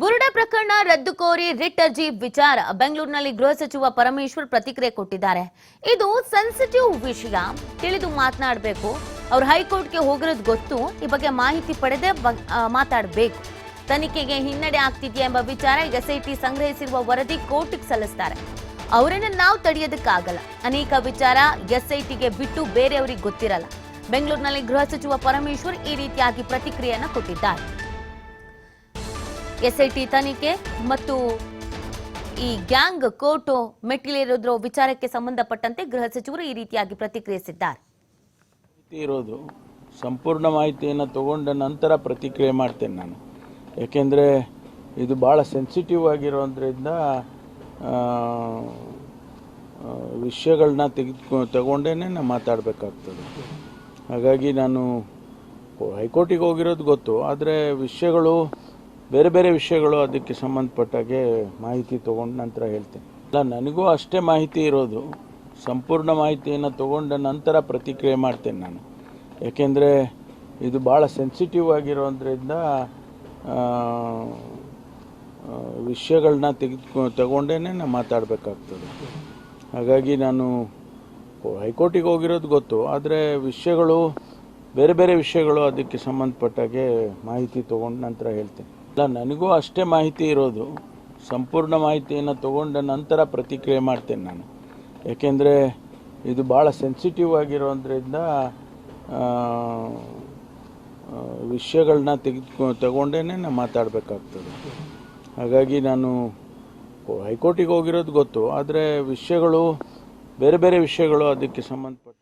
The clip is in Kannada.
ಬುರುಡ ಪ್ರಕರಣ ರದ್ದು ಕೋರಿ ರಿಟ್ ಅರ್ಜಿ ವಿಚಾರ ಬೆಂಗಳೂರಿನಲ್ಲಿ ಗೃಹ ಸಚಿವ ಪರಮೇಶ್ವರ್ ಪ್ರತಿಕ್ರಿಯೆ ಕೊಟ್ಟಿದ್ದಾರೆ. ಇದು ಸೆನ್ಸಿಟಿವ್ ವಿಷಯ. ತಿಳಿದು ಮಾತನಾಡಬೇಕು. ಅವ್ರು ಹೈಕೋರ್ಟ್ಗೆ ಹೋಗಿರೋದು ಗೊತ್ತು. ಈ ಬಗ್ಗೆ ಮಾಹಿತಿ ಪಡೆದೇ ಮಾತಾಡಬೇಕು. ತನಿಖೆಗೆ ಹಿನ್ನಡೆ ಆಗ್ತಿದೆಯಾ ಎಂಬ ವಿಚಾರ ಎಸ್ಐಟಿ ಸಂಗ್ರಹಿಸಿರುವ ವರದಿ ಕೋರ್ಟ್ಗೆ ಸಲ್ಲಿಸ್ತಾರೆ. ಅವರನ್ನು ನಾವು ತಡೆಯೋದಕ್ಕಾಗಲ್ಲ. ಅನೇಕ ವಿಚಾರ ಎಸ್ಐಟಿಗೆ ಬಿಟ್ಟು ಬೇರೆಯವರಿಗೆ ಗೊತ್ತಿರಲ್ಲ. ಬೆಂಗಳೂರಿನಲ್ಲಿ ಗೃಹ ಸಚಿವ ಪರಮೇಶ್ವರ್ ಈ ರೀತಿಯಾಗಿ ಪ್ರತಿಕ್ರಿಯೆಯನ್ನು ಕೊಟ್ಟಿದ್ದಾರೆ. ಎಸ್ಐಟಿ ತನಿಖೆ ಮತ್ತು ಈ ಗ್ಯಾಂಗ್ ಕೋರ್ಟ್ ಮೆಟ್ಟಿಲೇರಿದ್ರು ವಿಚಾರಕ್ಕೆ ಸಂಬಂಧಪಟ್ಟಂತೆ ಗೃಹ ಸಚಿವರು ಈ ರೀತಿಯಾಗಿ ಪ್ರತಿಕ್ರಿಯಿಸಿದ್ದಾರೆ. ಇರೋದು ಸಂಪೂರ್ಣ ಮಾಹಿತಿಯನ್ನು ತಗೊಂಡ ನಂತರ ಪ್ರತಿಕ್ರಿಯೆ ಮಾಡ್ತೇನೆ ನಾನು. ಯಾಕೆಂದರೆ ಇದು ಭಾಳ ಸೆನ್ಸಿಟಿವ್ ಆಗಿರೋದ್ರಿಂದ ವಿಷಯಗಳನ್ನ ತೆಗೆದುಕೊ ತಗೊಂಡೇ ನಾನು ಮಾತಾಡಬೇಕಾಗ್ತದೆ. ಹಾಗಾಗಿ ನಾನು ಹೈಕೋರ್ಟಿಗೆ ಹೋಗಿರೋದು ಗೊತ್ತು, ಆದರೆ ವಿಷಯಗಳು ಬೇರೆ ಬೇರೆ ವಿಷಯಗಳು ಅದಕ್ಕೆ ಸಂಬಂಧಪಟ್ಟಾಗೆ ಮಾಹಿತಿ ತಗೊಂಡ ನಂತರ ಹೇಳ್ತೇನೆ. ಅಲ್ಲ, ನನಗೂ ಅಷ್ಟೇ ಮಾಹಿತಿ ಇರೋದು, ಸಂಪೂರ್ಣ ಮಾಹಿತಿಯನ್ನು ತಗೊಂಡ ನಂತರ ಪ್ರತಿಕ್ರಿಯೆ ಮಾಡ್ತೇನೆ ನಾನು. ಯಾಕೆಂದರೆ ಇದು ಭಾಳ ಸೆನ್ಸಿಟಿವ್ ಆಗಿರೋದ್ರಿಂದ ವಿಷಯಗಳನ್ನ ತೆಗೆದುಕೊ ತಗೊಂಡೇ ನಾನು ಮಾತಾಡಬೇಕಾಗ್ತದೆ. ಹಾಗಾಗಿ ನಾನು ಹೈಕೋರ್ಟಿಗೆ ಹೋಗಿರೋದು ಗೊತ್ತು, ಆದರೆ ವಿಷಯಗಳು, ಬೇರೆ ಬೇರೆ ವಿಷಯಗಳು ಅದಕ್ಕೆ ಸಂಬಂಧಪಟ್ಟಾಗೆ ಮಾಹಿತಿ ತಗೊಂಡ ನಂತರ ಹೇಳ್ತೇನೆ. ಅಲ್ಲ ನನಗೂ ಅಷ್ಟೇ ಮಾಹಿತಿ ಇರೋದು. ಸಂಪೂರ್ಣ ಮಾಹಿತಿಯನ್ನು ತಗೊಂಡ ನಂತರ ಪ್ರತಿಕ್ರಿಯೆ ಮಾಡ್ತೇನೆ ನಾನು. ಯಾಕೆಂದರೆ ಇದು ಭಾಳ ಸೆನ್ಸಿಟಿವ್ ಆಗಿರೋದ್ರಿಂದ ವಿಷಯಗಳನ್ನ ತೆಗೆದುಕೊ ತಗೊಂಡೇ ನಾನು ಮಾತಾಡಬೇಕಾಗ್ತದೆ. ಹಾಗಾಗಿ ನಾನು ಹೈಕೋರ್ಟಿಗೆ ಹೋಗಿರೋದು ಗೊತ್ತು, ಆದರೆ ವಿಷಯಗಳು, ಬೇರೆ ಬೇರೆ ವಿಷಯಗಳು ಅದಕ್ಕೆ ಸಂಬಂಧಪಟ್ಟ